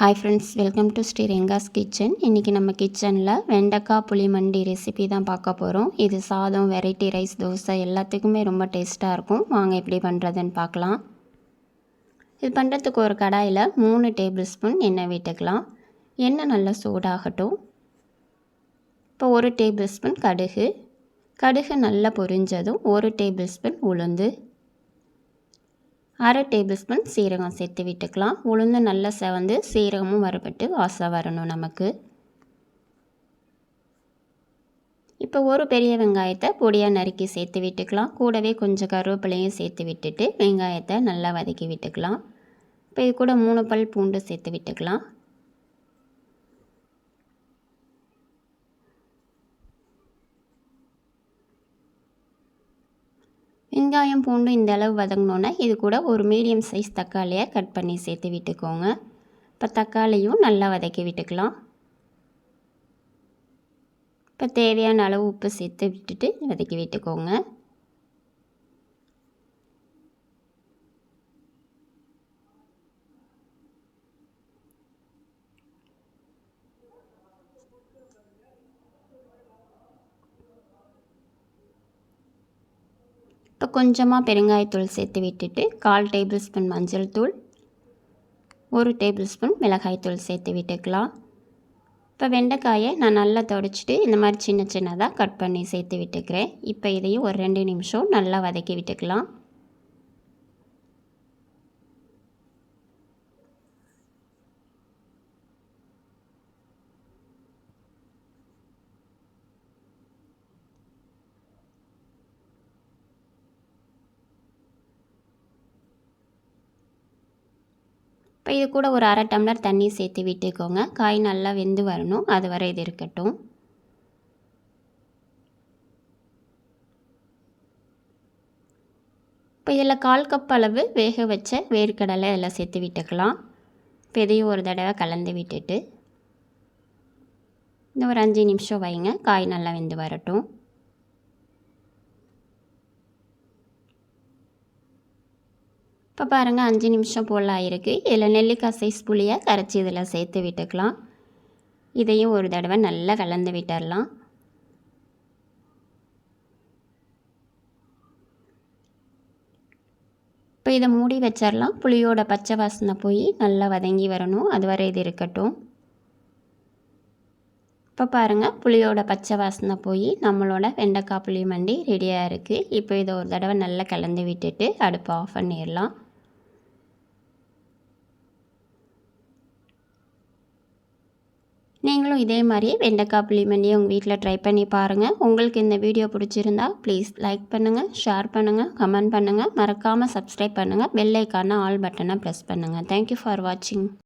Hi friends welcome to Sri Ranga's kitchen இன்றைக்கி நம்ம கிச்சனில் வெண்டைக்காய் புளிமண்டி ரெசிபி தான் பார்க்க போகிறோம் இது சாதம் வெரைட்டி ரைஸ் தோசை எல்லாத்துக்குமே ரொம்ப டேஸ்ட்டாக இருக்கும். வாங்க எப்படி பண்ணுறதுன்னு பார்க்கலாம். இது பண்ணுறதுக்கு ஒரு கடாயில் மூணு டேபிள் ஸ்பூன் எண்ணெய் விட்டுக்கலாம். எண்ணெய் நல்லா சூடாகட்டும். இப்போ ஒரு டேபிள் ஸ்பூன் கடுகு. கடுகு நல்லா பொரிஞ்சதும் ஒரு டேபிள் ஸ்பூன் உளுந்து. அரை டேபிள் ஸ்பூன் சீரகம் சேர்த்து விட்டுக்கலாம். உளுந்து நல்லா செவந்து சீரகமும் வறுபட்டு வாசம் வரணும் நமக்கு. இப்போ ஒரு பெரிய வெங்காயத்தை பொடியாக நறுக்கி சேர்த்து விட்டுக்கலாம். கூடவே கொஞ்சம் கருவேப்பிலையும் சேர்த்து விட்டுட்டு வெங்காயத்தை நல்லா வதக்கி விட்டுக்கலாம். இப்போ இது கூட மூணு பல் பூண்டு சேர்த்து விட்டுக்கலாம். வெங்காயம் பூண்டு இந்த அளவு வதங்கினோன்னே இது கூட ஒரு மீடியம் சைஸ் தக்காளியை கட் பண்ணி சேர்த்து விட்டுக்கோங்க. இப்போ தக்காளியும் நல்லா வதக்கி விட்டுக்கலாம். இப்போ தேவையான அளவு உப்பு சேர்த்து விட்டுட்டு வதக்கி விட்டுக்கோங்க. கொஞ்சமாக பெருங்காயத்தூள் சேர்த்து விட்டுட்டு கால் டேபிள் ஸ்பூன் மஞ்சள் தூள் ஒரு டேபிள் ஸ்பூன் மிளகாய்த்தூள் சேர்த்து விட்டுக்கலாம். இப்போ வெண்டைக்காயை நான் நல்லா தொடச்சிட்டு இந்த மாதிரி சின்ன சின்னதாக கட் பண்ணி சேர்த்து விட்டுக்கிறேன். இப்போ இதையும் ஒரு ரெண்டு நிமிஷம் நல்லா வதக்கி விட்டுக்கலாம். இப்போ இது கூட ஒரு அரை டம்ளர் தண்ணி சேர்த்து விட்டுக்கோங்க. காய் நல்லா வெந்து வரணும். அது வரை இது இருக்கட்டும். இப்போ இதில் கால் கப் அளவு வேக வச்ச வேர்க்கடலை எல்லாம் சேர்த்து விட்டுக்கலாம். இப்போ இதையும் ஒரு தடவை கலந்து விட்டுட்டு இந்த ஒரு அஞ்சு நிமிஷம் வைங்க. காய் நல்லா வெந்து வரட்டும். இப்போ பாருங்கள் அஞ்சு நிமிஷம் போல் ஆகிருக்கு இதில் நெல்லிக்காய் சைஸ் புளியை கரைச்சி இதில் சேர்த்து விட்டுக்கலாம். இதையும் ஒரு தடவை நல்லா கலந்து விட்டுடலாம் இப்போ இதை மூடி வச்சிடலாம் புளியோட பச்சை வாசனை போய் நல்லா வதங்கி வரணும். அது வரை இது இருக்கட்டும். இப்போ பாருங்கள் புளியோட பச்சை வாசனை போய் நம்மளோட வெண்டைக்காய் புளி மண்டி ரெடியாக இருக்குது இப்போ இதை ஒரு தடவை நல்லா கலந்து விட்டுட்டு அடுப்பை ஆஃப் பண்ணிடலாம். நீங்களும் இதே மாதிரியே வெண்டைக்காய் புளிமண்டியை உங்கள் வீட்டில் ட்ரை பண்ணி பாருங்கள் உங்களுக்கு இந்த வீடியோ பிடிச்சிருந்தா ப்ளீஸ் லைக் பண்ணுங்கள் ஷேர் பண்ணுங்கள் கமெண்ட் பண்ணுங்கள் மறக்காமல் சப்ஸ்கிரைப் பண்ணுங்கள் பெல்லைக்கான ஆல் பட்டனை ப்ரெஸ் பண்ணுங்கள் தேங்க்யூ ஃபார் வாட்சிங்